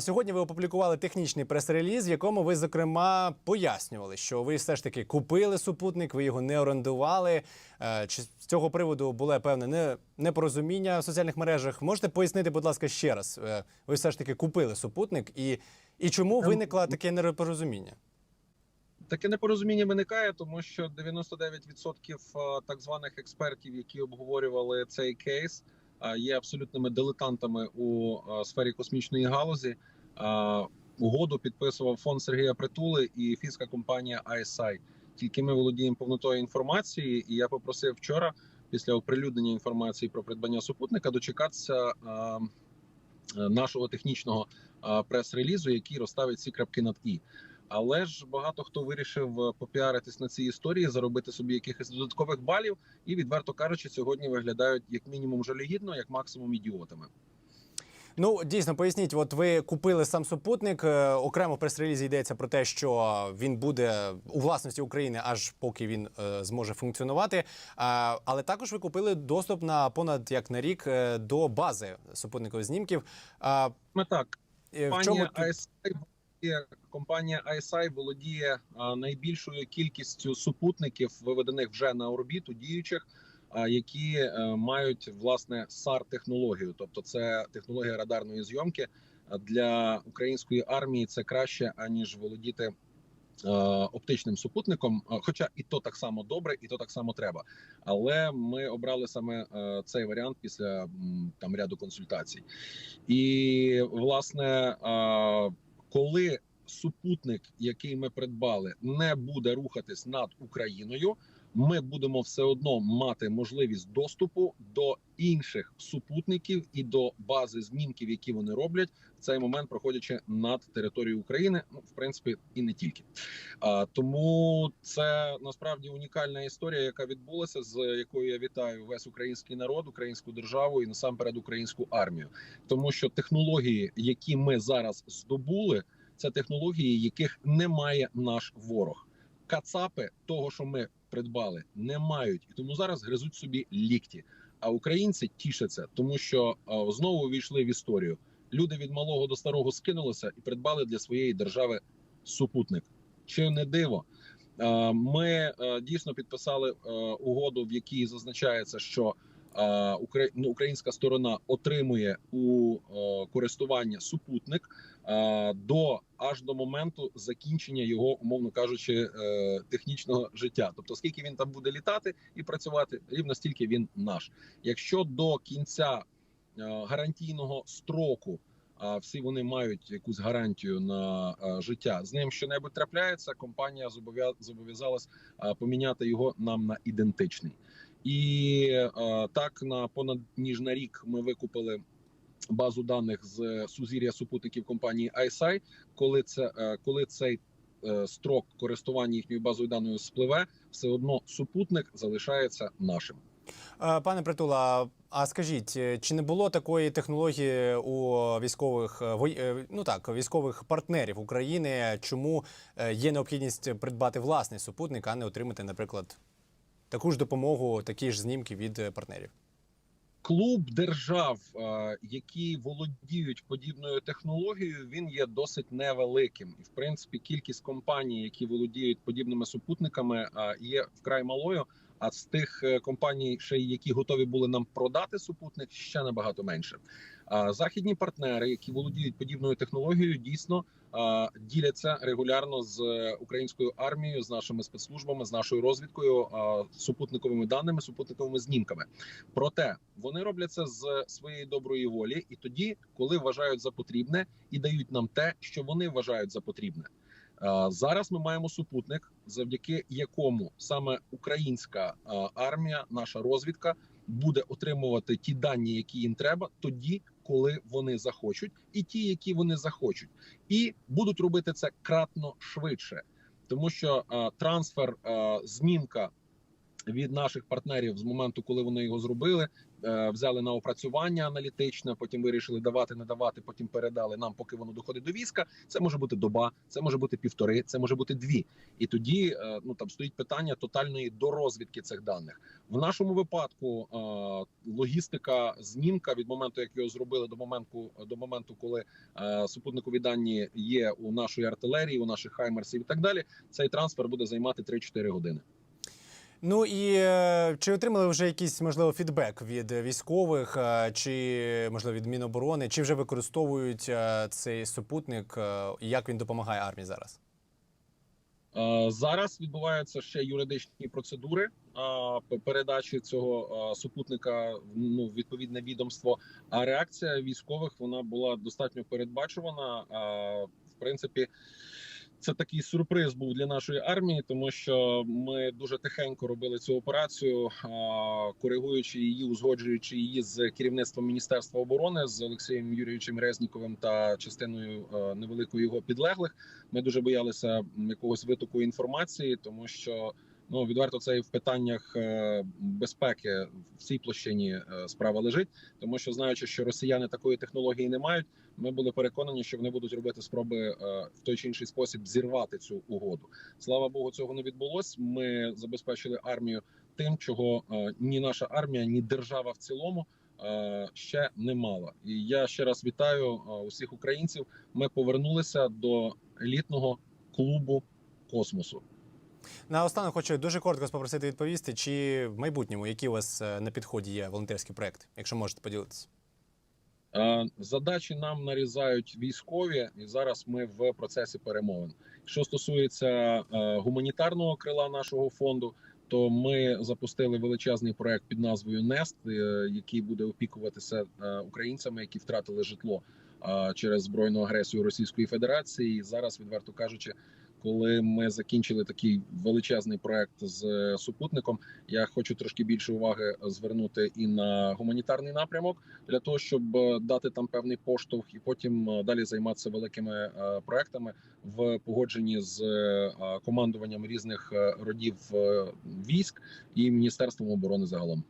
Сьогодні ви опублікували технічний прес-реліз, в якому ви зокрема пояснювали, що ви все ж таки купили супутник, ви його не орендували. Е, Чи з цього приводу було певне непорозуміння в соціальних мережах? Можете пояснити, будь ласка, ще раз? Е, Ви все ж таки купили супутник, і, і чому виникло таке непорозуміння? Таке непорозуміння виникає, тому що 99% а, так званих експертів, які обговорювали цей кейс, є абсолютними дилетантами у сфері космічної галузі. Угоду підписував фонд Сергія Притули і фінська компанія ISI. Тільки ми володіємо повнотою інформації, і я попросив вчора, після оприлюднення інформації про придбання супутника, дочекатися нашого технічного прес-релізу, який розставить ці крапки над і. Але ж багато хто вирішив е, попіаритись на цій історії, заробити собі якихось додаткових балів, і відверто кажучи, сьогодні виглядають як мінімум жалюгідно, як максимум ідіотами. Ну дійсно поясніть, от ви купили сам супутник. е, Окремо в прес-релізі йдеться про те, що він буде у власності України, аж поки він е, зможе функціонувати. Але також ви купили доступ на понад як на рік до бази супутникових знімків. Ми так, в чому володіє- компанія ISI володіє найбільшою кількістю супутників, виведених вже на орбіту, діючих, які е, мають власне SAR технологію, тобто це технологія радарної зйомки. Для української армії це краще аніж володіти е, оптичним супутником. Хоча і то так само добре, і то так само треба. Але ми обрали саме е, цей варіант після там ряду консультацій. І власне, коли супутник, який ми придбали, не буде рухатись над Україною, ми будемо все одно мати можливість доступу до інших супутників і до бази знімків, які вони роблять в цей момент, проходячи над територією України. Ну, в принципі, і не тільки. А, тому це насправді унікальна історія, яка відбулася, з якою я вітаю весь український народ, українську державу і насамперед українську армію, тому що технології, які ми зараз здобули, це технології, яких не має наш ворог. Кацапи того, що ми придбали, не мають, і тому зараз гризуть собі лікті. А українці тішаться, тому що а, знову увійшли в історію. Люди від малого до старого скинулися і придбали для своєї держави супутник. Чи не диво? Е, Ми е, дійсно підписали е, угоду, в якій зазначається, що е, українська сторона отримує у е, користування супутник е, до аж до моменту закінчення його, умовно кажучи, е, технічного життя. Тобто, скільки він там буде літати і працювати, рівно стільки він наш. Якщо до кінця гарантійного строку. А всі вони мають якусь гарантію на життя. З ним щонебудь трапляється. Компанія зобов'я- зобов'язалась поміняти його нам на ідентичний. І е, так на понад ніж на рік ми викупили базу даних з сузір'я супутників компанії ISI. Коли це е, коли цей е, строк користування їхньою базою даною спливе, все одно супутник залишається нашим. Пане Притула, а скажіть, чи не було такої технології у військових ну так, військових партнерів України? Чому є необхідність придбати власний супутник, а не отримати, наприклад, таку ж допомогу, такі ж знімки від е, партнерів? Клуб держав, е, які володіють подібною технологією, він є досить невеликим, і в принципі кількість компаній, які володіють подібними супутниками, е, є вкрай малою. А з тих компаній, ще які готові були нам продати супутник, ще набагато менше. Західні партнери, які володіють подібною технологією, дійсно діляться регулярно з е, українською армією, з нашими спецслужбами, з нашою розвідкою, супутниковими даними, супутниковими знімками. Проте вони роблять це з своєї доброї волі, і тоді, коли вважають за потрібне, і дають нам те, що вони вважають за потрібне. Зараз ми маємо супутник, завдяки якому саме українська армія, наша розвідка, буде отримувати ті дані, які їм треба, тоді, коли вони захочуть, і ті, які вони захочуть, і будуть робити це кратно швидше, тому що е, трансфер, е, змінка від наших партнерів з моменту, коли вони його зробили, е, взяли на опрацювання аналітичне, потім вирішили давати, не давати, потім передали нам, поки воно доходить до війська. Це може бути доба, це може бути півтори, це може бути дві. І тоді е, ну там стоїть питання тотальної дорозвідки цих даних. В нашому випадку е, логістика знімка від моменту, як його зробили, до моменту до моменту, коли супутникові дані є у нашої артилерії, у наших хаймерсів і так далі. Цей трансфер буде займати 3-4 години. Ну і е, чи отримали вже якийсь можливо фідбек від військових, е, чи можливо від Міноборони, чи вже використовують е, цей супутник? і Як він допомагає армії зараз? Зараз відбуваються ще юридичні процедури передачі цього супутника ну, відповідне відомство. А реакція військових вона була достатньо передбачувана. В принципі, це такий сюрприз був для нашої армії, тому що ми дуже тихенько робили цю операцію, коригуючи її, узгоджуючи її з керівництвом Міністерства оборони з Олексієм Юрійовичем Резніковим та частиною е, невеликої його підлеглих. Ми дуже боялися якогось витоку інформації, тому що ну відверто це і в питаннях е, безпеки в цій площині е, справа лежить. Тому що знаючи, що росіяни такої технології не мають, ми були переконані, що вони будуть робити спроби е, в той чи інший спосіб зірвати цю угоду. Слава Богу, цього не відбулось. Ми забезпечили армію тим, чого ні наша армія, ні держава в цілому. Ще не мала, і я ще раз вітаю усіх українців. Ми повернулися до елітного клубу космосу. Наостанок хочу дуже коротко попросити відповісти, чи в майбутньому які у вас е, на підході є волонтерські проекти, якщо можете поділитися. Е, Задачі нам нарізають військові, і зараз ми в процесі перемовин. Що стосується е, гуманітарного крила нашого фонду, то ми запустили величезний проект під назвою Нест, який буде опікуватися українцями, які втратили житло через збройну агресію Російської Федерації. І зараз, відверто кажучи, коли ми закінчили такий величезний проект з е, супутником, я хочу трошки більше уваги звернути і на гуманітарний напрямок для того, щоб е, дати там певний поштовх, і потім е, далі займатися великими проектами в погодженні з командуванням різних родів військ і міністерством оборони загалом.